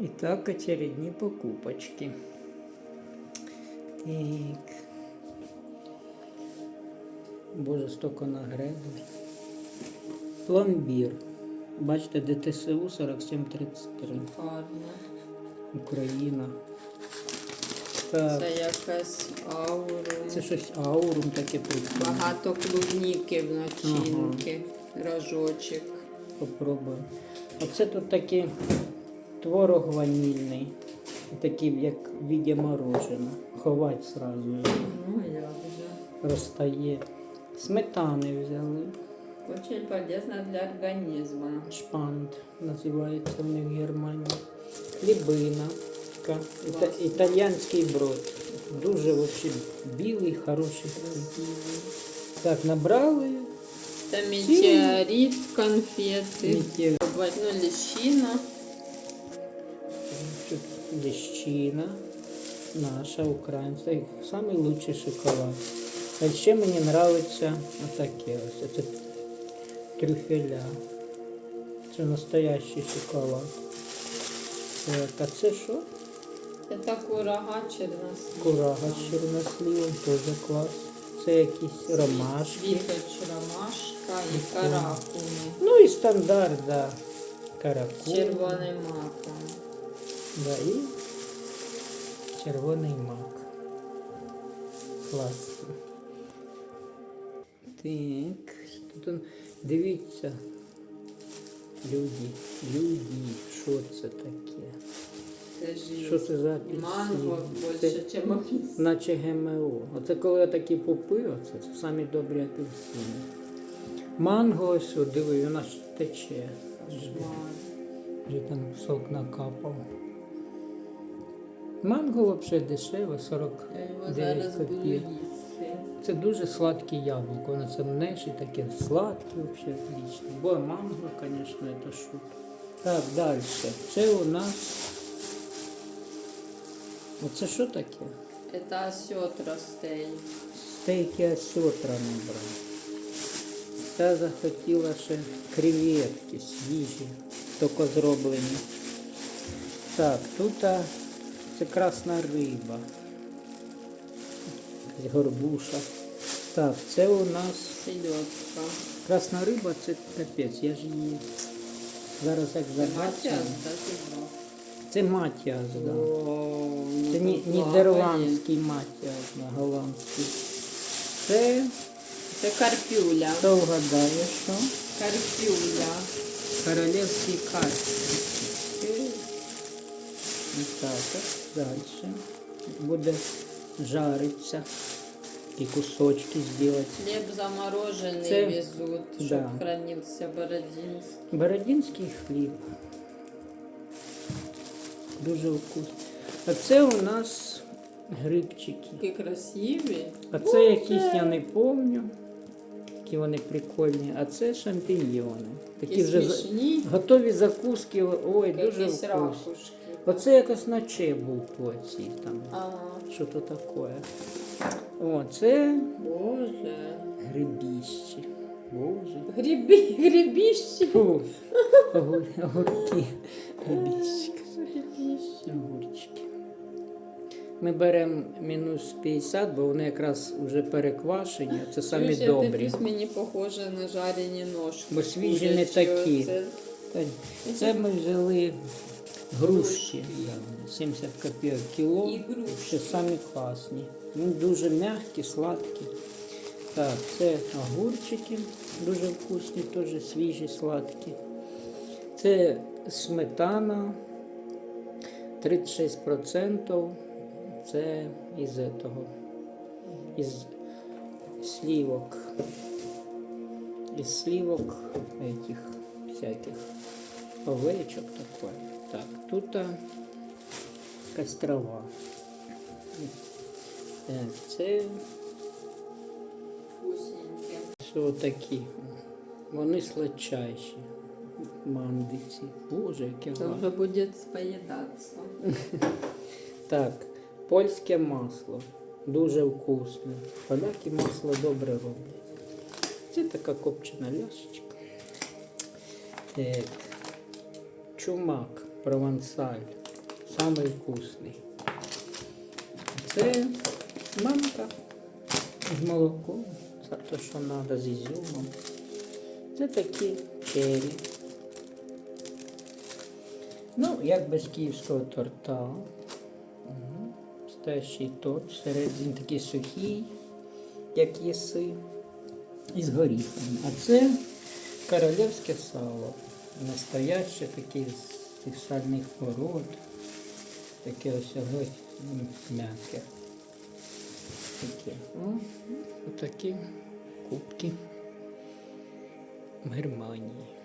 Итак, очередні покупочки. Так. Боже, столько нагрезли. Пломбір. Бачите, ДТСУ 4733. Гарно. Україна. Так, Це якась ауру. це щось аурум таке прикольне. Багато клубніки в начинки. Рожочок. Попробуємо. Оце тут такий творог ванільний. Такий, як в віді мороженого. Ховать сразу. Ну, я вже. Розтає. Сметани взяли. Очень полезно для організму. Шпанд називається в них в Германії. Хлібина. Така. Іта- брод. Дуже вообще білий, хороший. Так, набрали. Це метеорит. Метеорит. Пробувати, Ну, ліщина. Наша, українська. І лучший шоколад. А ще мені подобається отаке ось. Це трюфеля. Це настоящий шоколад. Так, а це що? Це курага чернослив. Курага з чорносливом, теж клас. Це якісь ромашки. Світоч, ромашка і каракуми. Ну і стандарт, да. Каракул. З червоним маком. Да, і червоний мак. Класно. Так, тут он- дивіться. Люди, люди, що це таке? Це ж Що це за апельсин? манго Це більше, ніж апельсин. наче ГМО. Оце коли такі попи, оце це самі добрі апельсини. Манго ось, диви, вона ж тече. Вже там сок накапав. Манго взагалі дешеве, 40. Я його Дев'ять копійок. Це дуже сладке яблуко. Воно це і таке сладке, взагалі отлично. Бо манго, звісно, це шут. Так, далі. Це у нас. Оце що таке? Це осьотра стейк. Стейки осьотра набрав. Та захотіла ще креветки свіжі, тільки зроблені. Так, тут а, це красна риба. Горбуша. Так, це у нас Сельодка. красна риба, це капець, я ж її зараз як знав. Це матіас, да. Це ну, ні, нідерландський матіас, да, голландський. Це, Це карпюля. хто вгадає, що? Карпюля. Королевський карп. Так, от далі. Буде жаритися. І кусочки зробити. Хліб заморожений Це- везуть, щоб да. хранився бородинський. Бородінський хліб. Дуже вкусний. А це у нас грибчики. Такі красиві. А це якісь я не пам'ятаю. Які вони прикольні. А це шампіньйони. Такі Такі вже готові закуски. Ой, дуже Якісь вкусні. ракушки. Оце якось наче був по цій там. Ага. Що то таке? О, це Боже. грибіщі. Боже. Грибі, грибіщі. Фу. Огур- Огурки. Грибіщі. Грибіщі. Огурчики. Ми беремо мінус 50, бо вони якраз вже переквашені. Це самі Чуєш, добрі. Якось мені похоже на жарені ножки. Бо свіжі не курячі. такі. Оце Та Це ми взяли грушки. 70 копійок кіло. Ще самі класні. Ну, дуже м'які, сладкі. Так, це огурчики дуже вкусні, теж свіжі, сладкі. Це сметана 36%. Це із того, із слівок. Із слівок этих всяких овечок такой. Так, тут а, якась трава. Це вкусненьке. що такі. Вони сладчайші. Мандиці. Боже, яке Це вже буде споїдатися. Так, польське масло. Дуже вкусне. Поляки масло добре роблять. Це така копчена ляшечка. Так. Чумак, провансаль. самий вкусний. Це манка з молоком. Це те, що треба з ізюмом. Це такі чері. Ну, як без київського торта. Настоящий торт. Всередині такий сухий, як єси, і з горіхом. А це королівське сало. Настояще таке цих сальних пород. Таке ось ось м'яке. Таке. Отакі кубки в Германії.